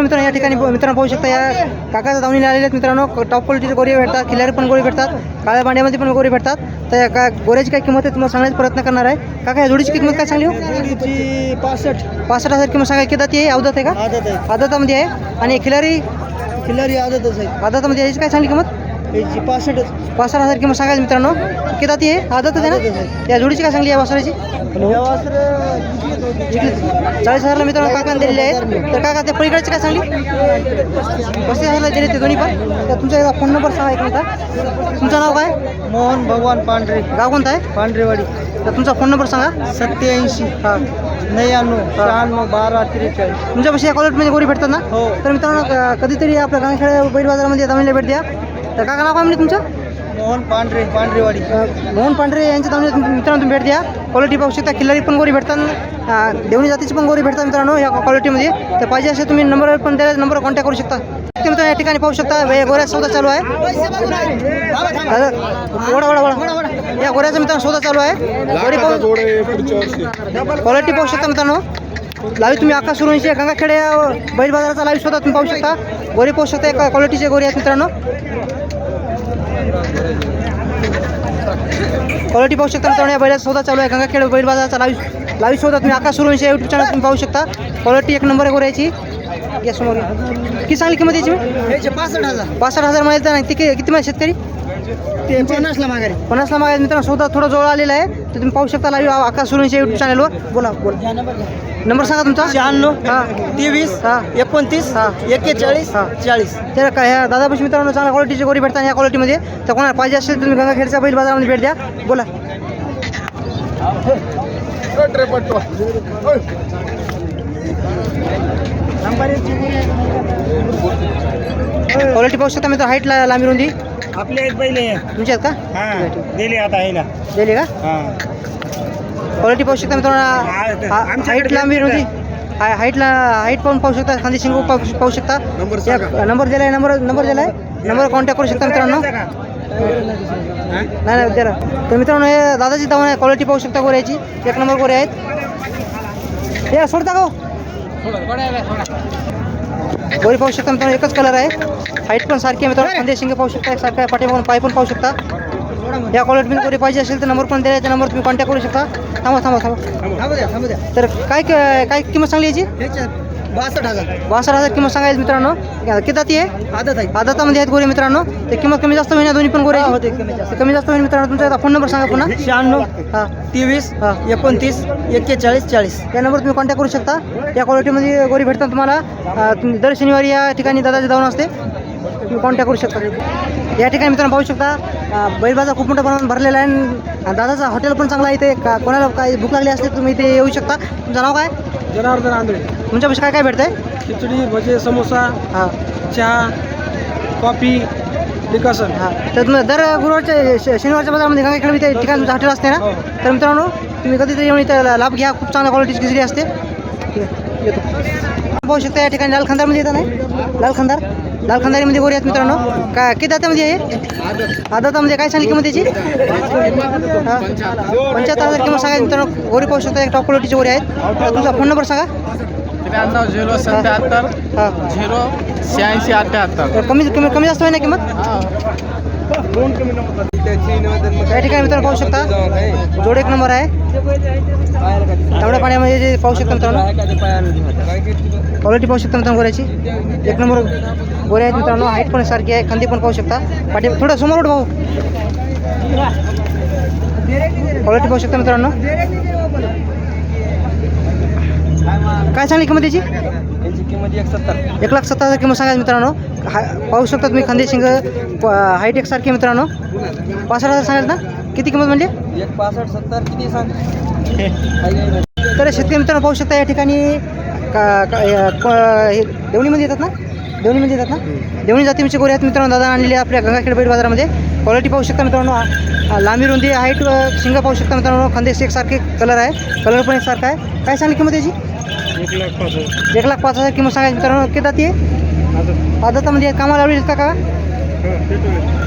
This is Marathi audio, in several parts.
तर मित्रांनो या ठिकाणी मित्रांनो पाहू शकता या काकाच्या दावणीला आलेले आहेत मित्रांनो. टॉप क्वालिटीचे गोरे भेटतात खिलारी पण गोरे भेटतात काळ्या भांड्यामध्ये पण गोरे भेटतात. तर या का गोऱ्याची काय किंमत आहे तुम्हाला सांगण्याचा प्रयत्न करणार आहे. काका या जोडीची किंमत काय सांगली हो? पासष्ट. पासष्ट हजार किंमत सांगा. किती आहे? अवदत आहे का? आदतामध्ये आहे. आणि खिलारी? खिल्लारी आदतच आहे. आदतामध्ये याची काय सांगली किंमत? याची पासष्टच पासष्ट हजार किंमत सांगायची मित्रांनो. किती आहे? आदतच आहे ना? या जोडीची काय सांगली या वासराची? चाळीस हजारला मित्रांनो काका दिलेले आहे. तर काका ते पलीकडचे काय सांगली? पस्तीस हजारला दिले ते दोन्ही पण. तर तुमचा फोन नंबर सांगा एक मिनिट. तुमचं नाव काय? मोहन भगवान पांढरे. गाव कोणतं आहे? पांढरेवाडी. तर तुमचा फोन नंबर सांगा. सत्याऐंशी हां. नव्याण्णव शहाण्णव बारा त्रेचाळीस. तुमच्यापाशी या कॉलेजमध्ये गोरी भेटतात ना? हो. तर मित्रांनो कधीतरी आपल्या गांगखेडा बैल बाजारामध्ये दामणीला भेट द्या. तर काका नाव काय म्हणजे तुमचं? मोहन पांढरे पांढरेवाडी. मोहन पांढरे यांच्या तुम- मित्रांनो तुम्ही भेट द्या. क्वालिटी पाहू शकता खिल्लारी पण गोरी भेटतात. अ, देवणी जातीची पण गोरी भेटतात मित्रांनो या क्वालिटीमध्ये तर पाहिजे असेल तुम्ही नंबर पण द्या नंबरवर कॉन्टॅक्ट करू शकता. ते मित्रांनो या ठिकाणी पाहू शकता वे- गोऱ्या सौदा चालू आहे. वडा वडा वडा. या गोऱ्याचा मित्रांनो सौदा चालू आहे. गोरी पाहू क्वालिटी पाहू शकता मित्रांनो. लाईव्ह तुम्ही आकाश सुरूंशी गंगाखेडे या बैल बाजाराचा लाईव्ह शोधा तुम्ही पाहू शकता. गोरी पाहू शकता एका क्वालिटीचे गोरी आहेत मित्रांनो. क्वालिटी पाहू शकता मित्रांनो या बैलाचा सौदा चालू आहे. गंगाखेड बैल बाजाराचा लाईव्ह लाईव्ह शोधा तुम्ही आकाश सुरूंशी यूट्यूब चॅनल तुम्ही पाहू शकता. क्वालिटी एक नंबर आहे गोऱ्याची या समोर. या. किती चांगली किंमत याची? पासष्ट हजार. पासष्ट हजार माहिती नाही. ते किती माहिती शेतकरी? पन्नासला माघारी. पन्नासला मागायला मित्रांनो सौदा थोडा जवळ आलेला आहे. तर तुम्ही पाहू शकता लाईव्ह आकाश सुरूंशी यूट्यूब चॅनलवर बोला बोला. नंबर सांगा तुमचा? शहाण्णव हां. तेवीस हां. एकोणतीस हा. एक्केचाळीस हा. चाळीस. तर काय ह्या दादापाशी मित्रांनो चांगल्या क्वालिटीची गोरी भेटतात या क्वालिटीमध्ये तर कोणाला पाहिजे असेल तुम्ही गंगाखेडच्या बैल बाजारामध्ये भेट द्या. बोला. क्वालिटी पाहू शकता मित्र हाईट लांबी रुंदी. आपले एक पहिले. तुमची आहेत का? हा दिले आता यायला दिली का? हा. क्वालिटी पाहू शकता मित्रांनो आमच्याकडे हाईट लांबी हाय हाईटला हाईट पाहून पाहू शकता. खांदी शिंग पाहू पाहू शकता. या- नंबर दिला आहे नंबर नंबर दिला आहे नंबर कॉन्टॅक्ट करू शकता मित्रांनो. नाही नाही जरा तर मित्रांनो हे दादाची दावण आहे. क्वालिटी पाहू शकता गोऱ्याची. एक नंबर गोरे आहेत. हे सोडता का हो? गोरी पाहू शकता मित्रांनो एकच कलर आहे. हाईट पण सारखी आहे मित्रांनो खांदे शिंगे पाहू शकता सारखं आहे पाठीमागून पाय पण पाहू शकता. या क्वालिटीमध्ये गोरी पाहिजे असेल तर नंबर पण द्या त्या नंबर तुम्ही कॉन्टॅक्ट करू शकता. थांबा थांबा थांबा. थांबू द्या थांबू. द्या तर काय काय किंमत सांगली याची? बासष्ट हजार. बासष्ट हजार किंमत सांगायची मित्रांनो. किती जाती आहे? आदत आहे. आदतामध्ये आहेत गोरे मित्रांनो. ते किंमत कमी जास्त होईल दोन्ही पण गोरे? होते कमी जास्त. होईल मित्रांनो तुमचा फोन नंबर सांगा पुन्हा. शहाण्णव हां. तेवीस हां. एकोणतीस एक्केचाळीस चाळीस. या नंबर तुम्ही कॉन्टॅक्ट करू शकता. या क्वालिटीमध्ये गोरी भेटतात तुम्हाला. दर शनिवारी या ठिकाणी दादाचे जाऊन असते. तुम्ही कॉन्टॅक्ट करू शकता. या ठिकाणी मित्रांनो पाहू शकता अं, बैल बाजार खूप मोठ्या प्रमाणात भरलेला आहे आणि दादाचा हॉटेल पण चांगला आहे इथे. का कोणाला काही भूक लागली असते तुम्ही इथे येऊ शकता. तुमचं नाव काय? जनार्दन आंधळे. तुमच्यापाशी काय काय भेटतंय? खिचडी भजे समोसा हां. चहा कॉफी डिकसन हां. तर दर गुरुवारच्या शनिवारच्या बाजारामध्ये गंगाखेड इथे ठिकाणी तुमचं हॉटेल असते ना? हो. तर मित्रांनो तुम्ही कधीतरी येऊन इथं लाभ घ्या. खूप चांगल्या क्वालिटीची खिचडी असते. येतो. पाहू शकता या ठिकाणी लाल खंदारमध्ये येतात नाही? लाल खंदार? लाल खंदारीमध्ये गोरी आहेत मित्रांनो. काय किती दातामध्ये आहे? आदातामध्ये काय सांगली किंमत त्याची हां. पंच्याहत्तर हजार किंमत सांगायची मित्रांनो. गोरी पाहू शकता एक टॉप क्वालिटीची गोरी आहेत. तुमचा फोन नंबर सांगा. त्र्याण्णव झिरो सत्याहत्तर हां. झिरो शहाऐंशी अठ्ठ्याहत्तर तर कमी कमी कमी जास्त होईल ना किंमत? या ठिकाणी मित्रांनो पाहू शकता. जोड एक नंबर आहे. तांबड्या पाण्यामध्ये जे पाहू शकता मित्रांनो. क्वालिटी पाहू शकता मित्रांनो गोऱ्याची. एक नंबर गोऱ्या आहेत मित्रांनो. हाईट पण सारखी आहे. खांदी पण पाहू शकता. पाठी थोडं समोर उठ भाऊ. क्वालिटी पाहू शकता मित्रांनो. काय सांगली किंमत त्याची यांची किंमत एक सत्तर. एक लाख सत्तर हजार किंमत सांगायची मित्रांनो. हा पाहू शकता तुम्ही खांदे शिंग हाईट सारखी मित्रांनो. पासष्ट हजार सांगायचं ना? किती किंमत म्हणजे? एक पासष्ट सत्तर किती सांग? तर शेतकरी मित्रांनो पाहू शकता या ठिकाणी का का- या- क- हे देवणीमध्ये येतात ना? देवणीमध्ये येतात ना? देवणी जातीचे गोरे आहेत मित्रांनो दादा आणलेले आपल्या गंगाखेड बैठ बाजारामध्ये. क्वालिटी पाहू शकता मित्रांनो आ- लांबी रुंदी हाईट शिंग पाहू शकता मित्रांनो खांदे एक सारखे कलर आहे. कलर पण एक सारखा आहे. काय सांगली किंमत याची? एक लाख पासष्ट एक लाख पाच हजार किंमत सांगायची मित्रांनो. किती जाती आदतामध्ये आहेत कामाला लावली का का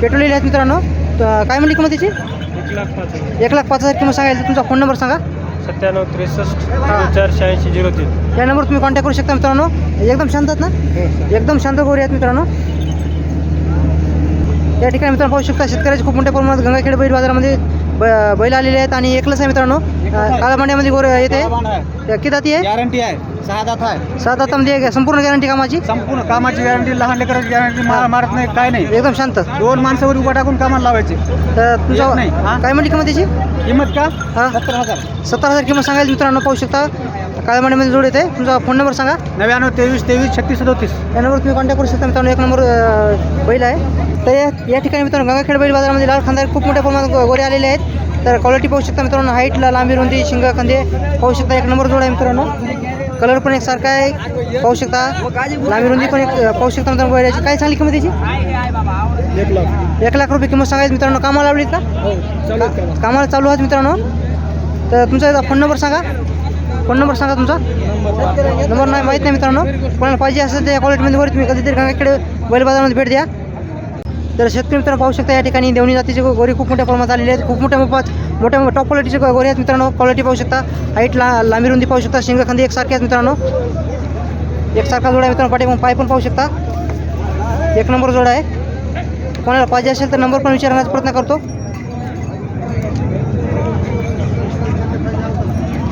पेट्रोल आहेत मित्रांनो. तर काय म्हणली किंमत त्याची एक लाख पाच एक लाख पाच हजार किंमत सांगायची तुमचा फोन नंबर सांगा. सत्त्याण्णव त्रेसष्ट हा. चार शहाऐंशी झिरो तीन. या नंबर तुम्ही कॉन्टॅक्ट करू शकता मित्रांनो. एकदम शांत आहेत ना? एकदम शांत गोरी आहेत मित्रांनो. या ठिकाणी मित्रांनो पाहू शकता शेतकऱ्याचे खूप मोठ्या प्रमाणात गंगाखेड बैल बाजारामध्ये ब- बैल आलेले आहेत आणि एकलंच आहे मित्रांनो. अं, काळ्या मांड्यामध्ये गोर येते किती आहे? गॅरंटी आहे. सहा दात आहे. सात दातामध्ये संपूर्ण गॅरंटी कामाची? संपूर्ण कामाची गॅरंटी लहान लेकराची गॅरंटी मारत नाही काय नाही. एकदम शांत. दोन माणसावर उभा टाकून कामाला लावायचे. तर नाही? तुमचा काय म्हणली किंमत त्याची? किंमत का? हा. सत्तर हजार. सत्तर हजार किंमत सांगायला मित्रांनो पाहू शकता. काळ्या मांड्यामध्ये जोड येते. तुमचा फोन नंबर सांगा. नव्याण्णव तेवीस तेवीस छत्तीस सदोतीस. या नंबर तुम्ही कॉन्टॅक्ट करू शकता मित्रांनो. एक नंबर बैल आहे. तर या या ठिकाणी मित्रांनो गंगाखेड बैल बाजारामध्ये लाल खांदार खूप मोठ्या प्रमाणात गोरे आलेले आहेत. तर क्वालिटी पाहू शकता मित्रांनो हाईटला लांबी रुंदी शिंग खांदे पाहू शकता. एक नंबर जोड आहे मित्रांनो. कलर पण एक सारखा आहे पाहू शकता. लांबी रुंदी पण एक पाहू शकता मित्रांनो. बैलाची काय सांगली किंमत त्याची एक लाख. एक लाख रुपये किंमत सांगायची मित्रांनो. कामाला लावलीत का? हो? कामाला. चालू आहेत मित्रांनो. तर तुमचा फोन नंबर सांगा. फोन नंबर सांगा तुमचा. नंबर नाही माहीत नाही मित्रांनो. कोणाला पाहिजे असेल तर या क्वालिटीमध्ये वर तुम्ही कधीतरी गंगाकडे बैल बाजारामध्ये भेट द्या. तर शेतकरी मित्रांनो पाहू शकता या ठिकाणी देवणी जातीचे गोरी खूप मोठ्या प्रमाणात आलेले आहेत. खूप मोठ्या मापात मोठ्या टॉप क्वालिटीचे गोरे आहेत मित्रांनो. क्वालिटी पाहू शकता. हाईट ला लांबी रुंदी पाहू शकता. शिंग खांदी एकसारखे आहेत मित्रांनो. एकसारखा जोड आहे मित्रांनो. पाठी मग पाय पण पाहू शकता. एक नंबर जोड आहे. कोणाला पाहिजे असेल तर नंबर पण विचारण्याचा प्रयत्न करतो.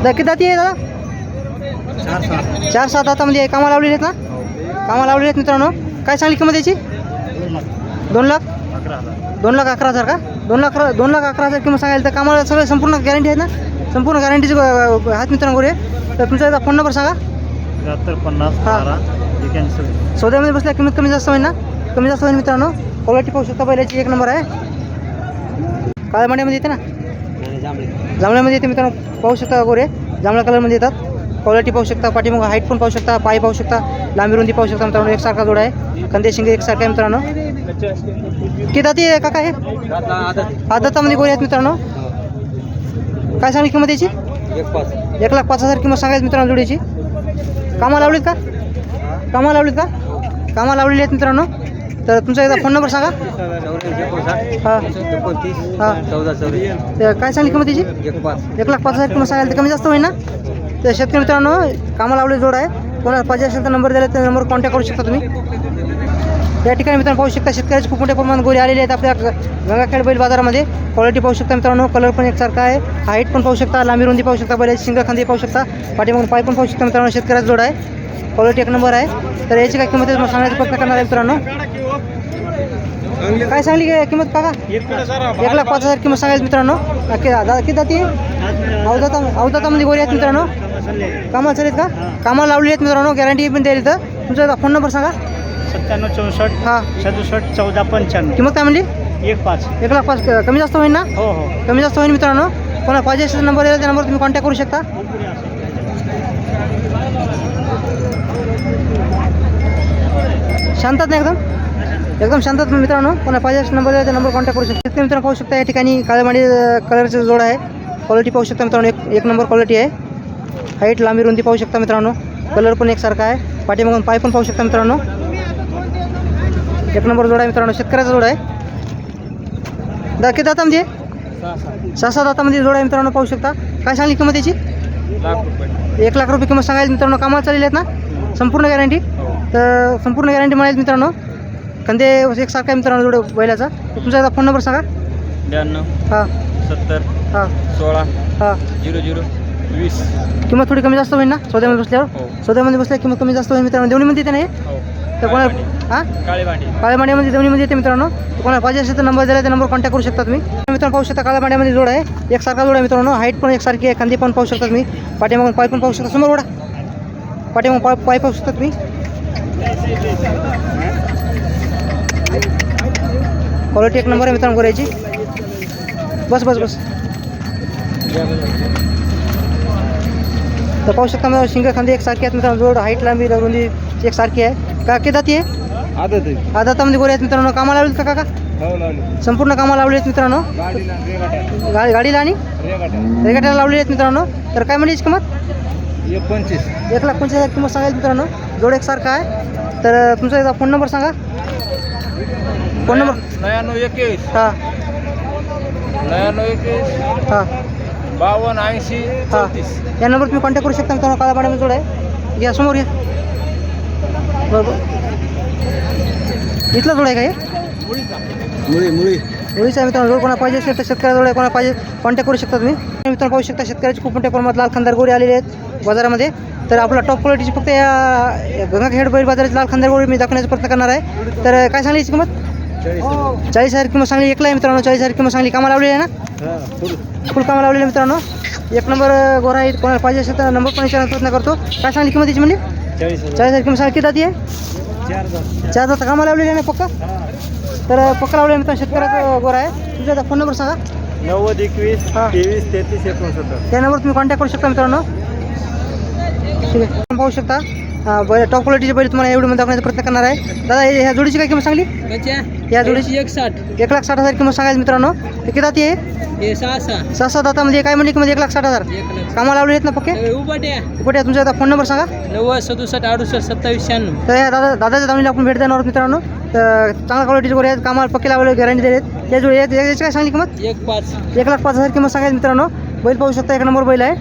किती दाती आहे दादा? चार सात. दातामध्ये आहे. कामाला लावलेले आहेत ना? कामाला लावलेले आहेत मित्रांनो. काय सांगली किंमत याची? दोन लाख? दोन लाख अकरा हजार का? दोन लाख दोन लाख अकरा हजार किंमत सांगायला तर कामाला सगळं संपूर्ण गॅरंटी आहे ना? संपूर्ण गॅरंटीचे आहेत मित्रांनो गोरे तर तुमचा एकदा फोन नंबर सांगा. त्र्याहत्तर पन्नास हा. बारा सौद्यामध्ये बसल्या किंमत कमी जास्त होईल ना? कमी जास्त होईल मित्रांनो. क्वालिटी पाहू शकता बैलाची एक नंबर आहे. काळ्या मांड्यामध्ये येते ना? जांभळ्यामध्ये येते मित्रांनो. पाहू शकता गोरे. जांभळ्या कलरमध्ये येतात. क्वालिटी पाहू शकता पाठीमागं हाईट पण पाहू शकता पाय पाहू शकता लांबी रुंदी पाहू शकता मित्रांनो. एकसारखा जोड आहे. कंदे शिंगे एकसारखा आहे मित्रांनो. किती दाती आहे काका हे? आदतामध्ये गोरे आहेत मित्रांनो. काय सांगली किंमत याची? एक लाख पाच हजार किंमत सांगायची मित्रांनो जोडीची. कामा लावलीत का? कामा लावलीत का? कामा लावलेली आहेत मित्रांनो. तर तुमचा एकदा फोन नंबर सांगा. हां. हां. काय सांगली किंमत त्याची एक लाख पाच हजार किंमत सांगायला तर कमी जास्त होईल ना? तर शेतकरी मित्रांनो कामा लावले जोड आहे. कोणाला पाहिजे असेल तर नंबर दिला त्या नंबर कॉन्टॅक्ट करू शकता तुम्ही. या ठिकाणी मित्रांनो पाहू शकता शेतकऱ्याचे खूप मोठ्या प्रमाणात गोरे आलेले आहेत. आपल्या गंगाखेड बैल बाजारामध्ये क्वालिटी पाहू शकता मित्रांनो कलर पण एकसारखा आहे. हाईट पण पाहू शकता लांबी रुंदी पाहू शकता बैलाची शिंग खांदी पाहू शकता पाठीमागून पाय पण पाहू शकता मित्रांनो शेतकऱ्याचा जोड आहे. क्वालिटी एक नंबर आहे. तर याची काय किंमत आहे सांगण्याचा प्रयत्न करणार आहे मित्रांनो? काय सांगली काय किंमत काका? एक लाख पाच हजार किंमत सांगायची मित्रांनो. किती जाती? अवदाता अवदातामध्ये गोरी आहेत मित्रांनो. कामाला चालेल का? कामाला लावली आहेत मित्रांनो गॅरंटी पण द्यायला तर. तुमचा फोन नंबर सांगा. सत्त्याण्णव चौसष्ट हां. सदुसष्ट चौदा पंच्याण्णव. किंमत काय म्हणली? एक पाच. एक लाख पाच कमी जास्त होईल ना? हो हो. कमी जास्त होईल मित्रांनो. कोणा पाहिजे असेल नंबर दिला त्या नंबर तुम्ही कॉन्टॅक्ट करू शकता. शांतात ना एकदम? एकदम शांतात मित्रांनो. कोणा पाहिजे असेल नंबर दिला त्या नंबर कॉन्टॅक्ट करू शकता. मित्रांनो पाहू शकता या ठिकाणी काळ्या मांडी कलरचा जोड आहे क्वालिटी पाहू शकता मित्रांनो. एक एक नंबर क्वालिटी आहे. हाईट लांबी रुंदी पाहू शकता मित्रांनो. कलर पण एकसारखा आहे. पाठीमागून पाय पण पाहू शकता मित्रांनो. एक नंबर जोड आहे मित्रांनो शेतकऱ्याचा जोड आहे. दा किती दातामध्ये सहा सात दातामध्ये जोड आहे मित्रांनो पाहू शकता. काय सांगली किंमत याची? एक लाख रुपये किंमत सांगायला मित्रांनो कामाला चाललेले आहेत ना? संपूर्ण गॅरंटी तर संपूर्ण गॅरंटी मिळेल मित्रांनो. कंदे एकसारखा आहे मित्रांनो जोड बैलाचा. तुमचा एकदा फोन नंबर सांगा. ब्याण्णव हां. सत्तर हां. सोळा हां. झिरो झिरो वीस. किंमत थोडी कमी जास्त होईल ना? सौद्यामध्ये बसल्यावर? हो. सौद्यामध्ये बसल्यावर किंमत कमी जास्त होईल मित्रांनो. देवणीमध्ये नाही हो. तर कोणाला हां? काळे भांडी काळ्या मांड्यामध्ये देवणीमध्ये येते मित्रांनो तर कोणाला पाहिजे असेल तर नंबर दिला त्या नंबर कॉन्टॅक्ट करू शकता तुम्ही. मित्रांनो पाहू शकता काळ्या मांड्यामध्ये जोड आहे. एकसारखा जोड आहे मित्रांनो. हाईट पण एकसारखी आहे. खांदी पण पाहू शकता तुम्ही. पाठीमागून पाय पण पाहू शकता. समोर ओढा. पाठीमागून पाय पाय पाहू शकता तुम्ही. क्वालिटी एक नंबर आहे मित्रांनो गोऱ्याची बस बस बस. तर पाहू शकता मित्रांनो शिंग खांदी एकसारखी आहेत मित्रांनो. जोड हाईट लांबी रुंदी एकसारखी आहे. का किती जाती आहे? आदत आहे. आदातामध्ये गोरे आहेत मित्रांनो. कामाला लावलीत का काका? हो लावली. संपूर्ण कामाला लावली आहेत मित्रांनो. गाडीला रेगाट्या. गाडी गाडीला आणि? रेगाट्या. रेगाट्याला लावलेली आहेत मित्रांनो. तर काय म्हणजे याची किंमत? एक पंचवीस. एक लाख पंचवीस हजार किंमत सांगायला मित्रांनो. जोड एकसारखा आहे. तर तुमचा एकदा फोन नंबर सांगा. Phone number? नव्याण्णव एकवीस. हां. नव्याण्णव एकवीस. हां. बावन्न ऐंशी हा. चौतीस. या नंबर तुम्ही कॉन्टॅक्ट करू शकता मित्रांनो. काळा पाण्यामध्ये जोड आहे. या समोर या. बरोबर इथला जोड आहे का हे? मुळी मुळी. मित्रांनो जोड कोणा पाहिजे असेल तर शेतकऱ्याजवळ आहे, कोणा पाहिजे कॉन्टॅक्ट करू शकता तुम्ही. मित्रांनो पाहू शकता शेतकऱ्याची खूप मोठ्या प्रमाणात लाल खांदार गोरी आलेले आहेत बाजारामध्ये. तर आपला टॉप क्वालिटीची फक्त या गंगाखेड बैल बाजाराची लाल खांदार गोरी मी दाखवण्याचा प्रयत्न करणार आहे. तर काय सांगली किंमत? चाळीस हजार. किंमत सांगली एकला आहे मित्रांनो चाळीस हजार किंमत सांगली. कामा लावलेली आहे ना? फुल. कामा लावलेली मित्रांनो. एक नंबर गोरा आहे. कोणाला पाहिजे असेल तर नंबर पण विचारण्याचा प्रयत्न करतो. काय सांगली किंमत याची म्हणजे चाळीस हजार. सांगली किती जाती आहे? चार हजार चार जाता. कामा लावलेली आहे ना पक्का? तर पक्का लावलेला मित्रांनो शेतकऱ्याचा गोरा आहे? तुमचा आता फोन नंबर सांगा. नव्वद एकवीस हा. तेवीस तेहतीस एकोणसत्तर. त्या नंबर तुम्ही कॉन्टॅक्ट करू शकता मित्रांनो. ठीक आहे. आपण पाहू शकता. बैल टॉप क्वालिटीचे बैल तुम्हाला एवढी मध्ये दाखवण्याचा प्रयत्न करणार आहे. दादा हे- ह्या जोडीची काय किंमत सांगली? या जोडीची एक साठ एक लाख साठ हजार किंमत सांगायची मित्रांनो. ते किती दाती आहे? हे सहा सहा. सहा सात दातामध्ये काय म्हणली किंमत एक लाख साठ हजार? एक लाख. कामाला लावले आहेत ना पक्के? उभाट्या कुठे तुमचा आता फोन नंबर सांगा. नव्वद सदुसष्ट अडुसष्ट सत्तावीस शहाण्णव. तर या दादा दादाच्या दावणीला आपण भेट देणार आहोत मित्रांनो. तर चांगल्या क्वालिटीचे गोरे आहेत कामाला पक्के लावले गॅरंटी देत या जोडी याची याची काय सांगली किंमत? एक पाच. एक लाख पाच हजार किंमत सांगायची मित्रांनो. बैल पाहू शकता एक नंबर बैल आहे.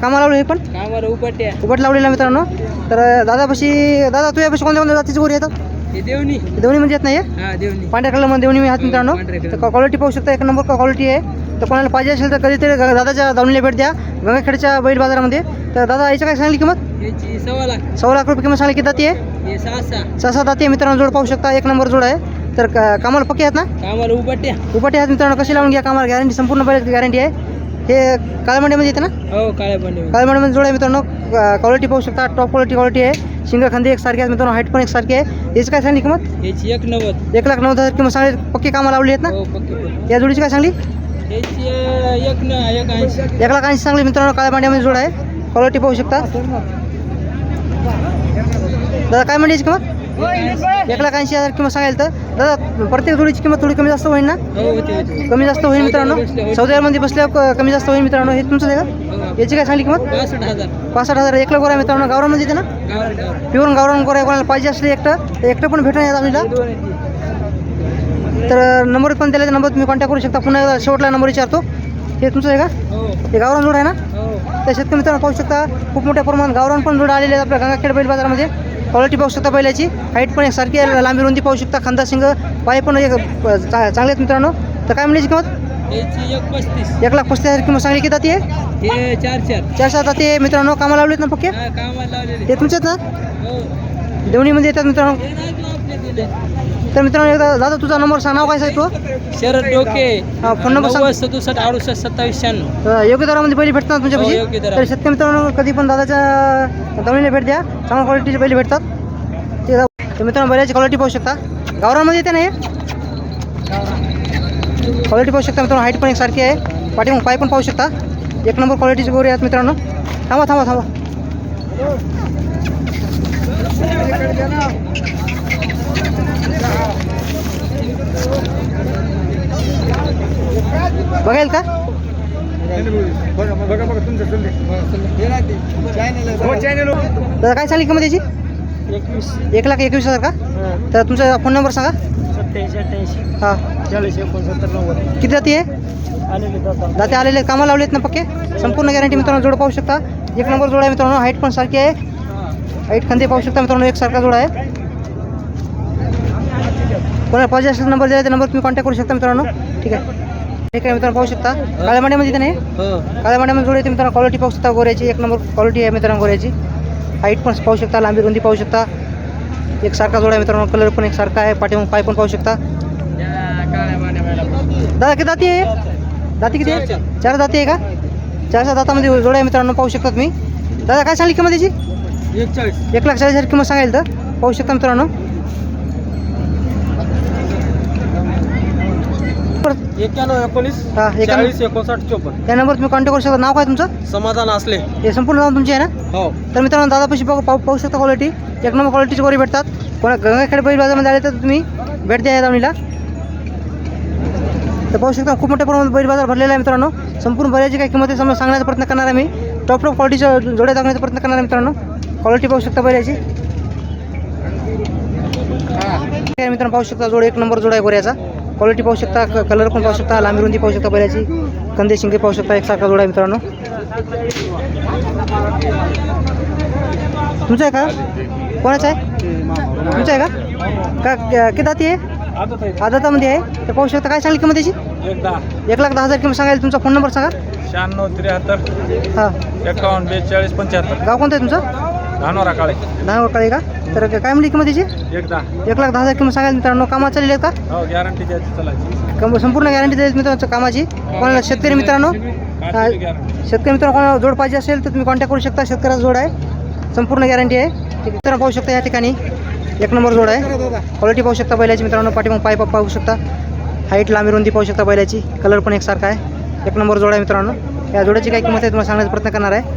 कामाला लावले हे पण? कामाला उभाट्या उभट लावलेला मित्रांनो. तर दादापाशी दादा तू यापाशी कोणत्या कोणत्या जातीची गोरी येतात हे देवणी. दोन्ही म्हणजे येत नाही? हा देवणी. पांढऱ्या कलरमध्ये दोन्ही मी हात मित्रांनो. पांढऱ्या तर कलर. क्वालिटी पाहू शकता एक नंबर क्वालिटी आहे. तर कोणाला पाहिजे असेल तर कधीतरी दादाच्या दावणीला भेट द्या. गंगाखेडच्या बैल बाजारामध्ये. तर दादा याची काय सांगली किंमत? सव्वा लाख. सव्वा लाख रुपये किंमत सांगली. किती जाती आहे? हे सहा सहा. सात जाती आहे मित्रांनो. जोड पाहू शकता एक नंबर जोड आहे. तर क- कामाला पक्के आहेत ना? कामाला उभाट्या उपाटी आहेत मित्रांनो. कशी लावून घ्या कामाला? गॅरंटी संपूर्ण बैल गॅरंटी आहे. हे काळमंडीमध्ये येते ना? हो काळ्या काळमंडीमध्ये जोड आहे मित्रांनो. क्वालिटी पाहू शकता. टॉप क्वालिटी क्वालिटी आहे. शिंग खांदी एक सारखी आहेत मित्रांनो हाईट पण एक सारखी आहे. याची काय सांगली किंमत? याची एक नव्वद. एक लाख नव्वद हजार किंमत सांगली. पक्की कामाला लावली आहेत ना? हो पक्के. या जोडीची काय सांगली? याची अं, एक न एक ऐंशी. एक लाख ऐंशी सांगली मित्रांनो काळ्या पांड्यामध्ये जोड आहे. क्वालिटी पाहू शकता. दादा काय म्हणजे किंमत? एक लाख ऐंशी हजार किंमत सांगायला तर दादा प्रत्येक जोडीची किंमत थोडी कमी जास्त होईल ना? हो होते कमी जास्त होईल मित्रांनो? सौद्यामध्ये बसल्यावर क- कमी जास्त होईल मित्रांनो? हे तुमचं आहे का? हो. याची काय सांगली किंमत? पासष्ट हजार. एक लाख गोरा मित्रांनो. गावरामध्ये येते ना? प्युअर गावरान. गोरा कोणाला पाहिजे असले एकटं तर एकटं पण भेटणार आपल्याला. तर नंबर पण दिला नंबर तुम्ही कॉन्टॅक्ट करू शकता. पुन्हा एकदा शेवटला नंबर विचारतो. हे तुमचं आहे का? हो. हे गावरान जोड आहे ना? हो. त्या शेतकरी मित्रांनो पाहू शकता खूप मोठ्या प्रमाणात गावरान पण जोड आलेले आहेत आपल्या गंगाखेड बैल बाजारामध्ये. क्वालिटी पाहू शकता बैलाची. हाईट पण एक सारखी आहे. लांबी रुंदी पाहू शकता. खांदा शिंग पाय पण एक चांगले आहेत मित्रांनो. तर काय म्हणायची किंमत? एक लाख पस्तीस हजार किंमत सांगली किती जाती चार चार. चार सात जाती मित्रांनो कामाला लावलेत ना पक्के? ते तुमचेच ना? हो. देवणीमध्ये येतात मित्रांनो. हे तर मित्रांनो एकदा दादा तुझा नंबर सांग. नाव काय सांग तू? शरद डोके. हा, फोन नंबर सांग. नव्वद सदुसष्ट अडुसष्ट सत्तावीस शहाण्णव योग्य दरामध्ये बैल भेटतात हो, योग्य तुमच्यापाशी दरामध्ये. तर शेतकरी मित्रांनो कधी पण दादाच्या दवणीला भेट द्या. चांगल्या क्वालिटीचे बैल भेटतात. ते दा- तर मित्रांनो बैलाची क्वालिटी पाहू शकता. गावरामध्ये येते ना हे? क्वालिटी पाहू शकता मित्रांनो. हाईट पण एक सारखी आहे. पाठी पाय पण पाहू शकता. एक नंबर क्वालिटीचे गोरे आहेत मित्रांनो. थांबा थांबा थांबा. बघायला का? बघा दादा काय सांगली किंमत त्याची एक लाख एकवीस हजार का? तर तुमचा फोन नंबर सांगा. सत्याऐंशी अठ्ठ्याऐंशी हां. चाळीस एकोणसत्तर नव्वद किती जाती आहे? आलेले दाते आलेले कामाला लावलेत ना पक्के? संपूर्ण गॅरंटी मित्रांनो जोड पाहू शकता. एक नंबर जोड आहे मित्रांनो. हाईट पण सारखी आहे. हाईट खांदे पाहू शकता मित्रांनो एक सारखा जोड आहे. कोणाला पाहिजे असेल नंबर दिला त्या नंबर तुम्ही कॉन्टॅक्ट करू शकता मित्रांनो. ठीक आहे. ठीक आहे मित्रांनो पाहू शकता. काळ्या मांड्यामध्ये ते नाही? हो. काळ्या मांड्यामध्ये जोड येते मित्रांनो क्वालिटी पाहू शकता गोऱ्याची. एक नंबर क्वालिटी आहे मित्रांनो गोऱ्याची. हाईट पण पाहू शकता लांबी रुंदी पाहू शकता. एक सारखा जोड आहे मित्रांनो कलर पण एक सारखा आहे. पाठी पाय पण पाहू शकता. दादा किती दाती आहे? दाती किती आहे? चार, दाती आहे का? चार चार दातामध्ये जोड आहे मित्रांनो पाहू शकता तुम्ही. दादा काय सांगली किंमत त्याची? एक लाख चाळीस हजार किंमत सांगायला तर? पाहू शकता मित्रांनो. एक्क्याण्णव एकोणीस हा एक चाळीस एकोणसाठ चोपन्न. त्या नंबर तुम्ही कॉन्टॅक्ट करू शकता. नाव काय तुमचं? समाधान असले हे संपूर्ण नाव तुमचे आहे ना? हो. तर मित्रांनो दादापाशी पाहू पाहू पाहू शकता क्वालिटी एक नंबर क्वालिटीची गोरी भेटतात. कोणा गंगाखेड बैल बाजारामध्ये आले तर तुम्ही भेट द्या या दावणीला. तर पाहू शकता खूप मोठ्या प्रमाणात बैल बाजार भरलेला आहे मित्रांनो. संपूर्ण बऱ्याची काही किंमत आहे समजा सांगण्याचा प्रयत्न करणार आहे मी. टॉप टॉप क्वालिटीच्या जोड्या दाखवण्याचा प्रयत्न करणार आहे मित्रांनो. क्वालिटी पाहू शकता ठीक आहे मित्रांनो पाहू शकता जोड एक नंबर जोड आहे गोऱ्याचा क्वालिटी पाहू शकता कलर पण पाहू शकता लांबी रुंदी पाहू शकता बैलाची कंदे शिंगे पाहू शकता एकसारखा जोडा आहे मित्रांनो. तुमचं आहे का? कोणाचं आहे? तुमचं आहे का? किती दाती आहे? आदतामध्ये आहे. तर पाहू शकता काय सांगली किंमत त्याची एक लाख दहा हजार किंमत सांगायला तुमचा फोन नंबर सांगा. शहाण्णव त्र्याहत्तर. हां. एकावन्न बेचाळीस पंच्याहत्तर. गाव कोणतं आहे तुमचं? धानोरा काळे. दहा काळे का? तर काय म्हणली किंमत त्याची एकदा. एक लाख दहा हजार किंमत सांगायला मित्रांनो कामात चालली आहेत का? हो गॅरंटी द्यायची चलायची. कम संपूर्ण गॅरंटी देईल मित्रांनो कामाची. कोणाला शेतकरी मित्रांनो हा, शेतकरी मित्रांनो कोणाला जोड पाहिजे असेल तर तुम्ही कॉन्टॅक्ट करू शकता. शेतकऱ्याचा जोड आहे. संपूर्ण गॅरंटी आहे. ठीक मित्रांनो पाहू शकता या ठिकाणी. एक नंबर जोड आहे. क्वालिटी पाहू शकता बैलाची मित्रांनो. पाठीमाग पाईप पाहू शकता. हाईट लांबी रुंदी पाहू शकता बैलाची. कलर पण एकसारखा आहे. एक नंबर जोड आहे मित्रांनो. या जोड्याची काय किंमत आहे तुम्हाला सांगण्याचा प्रयत्न करणार आहे.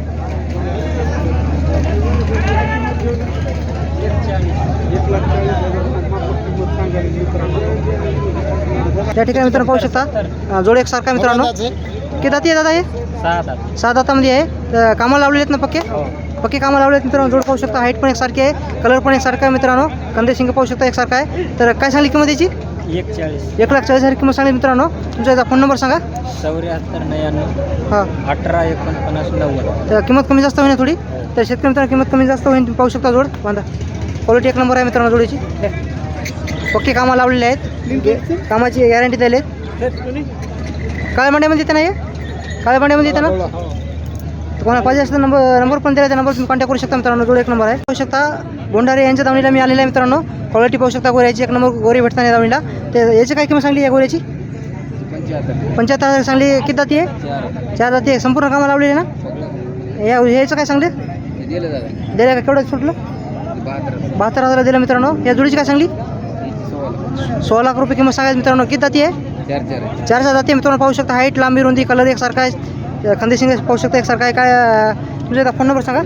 या ठिकाणी मित्रांनो पाहू शकता. जोड एकसारखा आहे मित्रांनो. किती दाती आहे दादा हे? सहा दातामध्ये आहे. तर कामाला लावलेले आहेत ना पक्के? पक्के कामाला लावले आहेत मित्रांनो. जोड पाहू शकता. हाईट पण एकसारखी आहे. कलर पण एकसारखा आहे मित्रांनो. कंदे शिंग पाहू शकता एकसारखा आहे. तर काय सांगली किंमत याची? एक चाळीस एक लाख चाळीस हजार किंमत सांगली मित्रांनो. तुमचा याचा फोन नंबर सांगा. चौऱ्याहत्तर नव्याण्णव. हां. अठरा एकोणपन्नास नव्वद. तर किंमत कमी जास्त होईल ना थोडी? तर शेतकरी मित्रांनो किंमत कमी जास्त होईल. तुम्ही पाहू शकता जोड. बांधा. क्वालिटी एक नंबर आहे मित्रांनो जोडीची. पक्की कामं लावलेले आहेत. कामाची गॅरंटी दिली आहेत. काळ्या मांड्यामध्ये येते ना हे? काळ्या येते ना तुम्हाला पाहिजे असेल नंबर नंबर पण दिला त्या नंबर तुम्ही कॉन्टॅक्ट करू शकता मित्रांनो. जोड एक नंबर आहे. पाहू शकता बोंडारे यांच्या दावणीला मी आलेला आहे मित्रांनो. क्वालिटी पाहू शकता गोऱ्याची. एक नंबर गोरी भेटताना या दावणीला. ते याची काय किंमत सांगली या गोऱ्याची? पंच्याहत्तर. हजार सांगली किती जाती आहे? चार जाती आहे. संपूर्ण कामाला लावलेली आहे ना? या याचं काय सांगले? दिलं का? केवढं सुटलं? बहात्तर हजार दिलं मित्रांनो. या जोडीची काय सांगली? सोळा लाख रुपये किंमत सांगायची मित्रांनो. किती जाती आहे? चार चार जाती आहे. मित्रांनो पाहू शकता हाईट लांबी रुंदी कलर एकसारखा आहे. खांदे शिंगे पाहू शकता एकसारखा आहे. काय तुमचा फोन नंबर सांगा.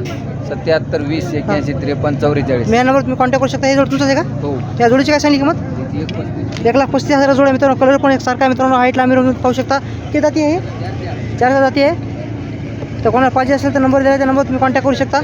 सत्याहत्तर वीस एक्याऐंशी त्रेपन्न चौवेचाळीस. मी या नंबर तुम्ही कॉन्टॅक्ट करू शकता. हे जोड तुमचाच आहे का? हो. या जोडीची काय सांगली किंमत? एक लाख पस्तीस. हजार जोड आहे मित्रांनो. कलर पण एकसारखा आहे मित्रांनो. हाईट लांबी रुंदी पाहू शकता. किती जाती आहे चार हजार जाती आहे. तर कोणाला पाहिजे असेल तर नंबर दिला त्या नंबर तुम्ही कॉन्टॅक्ट करू शकता.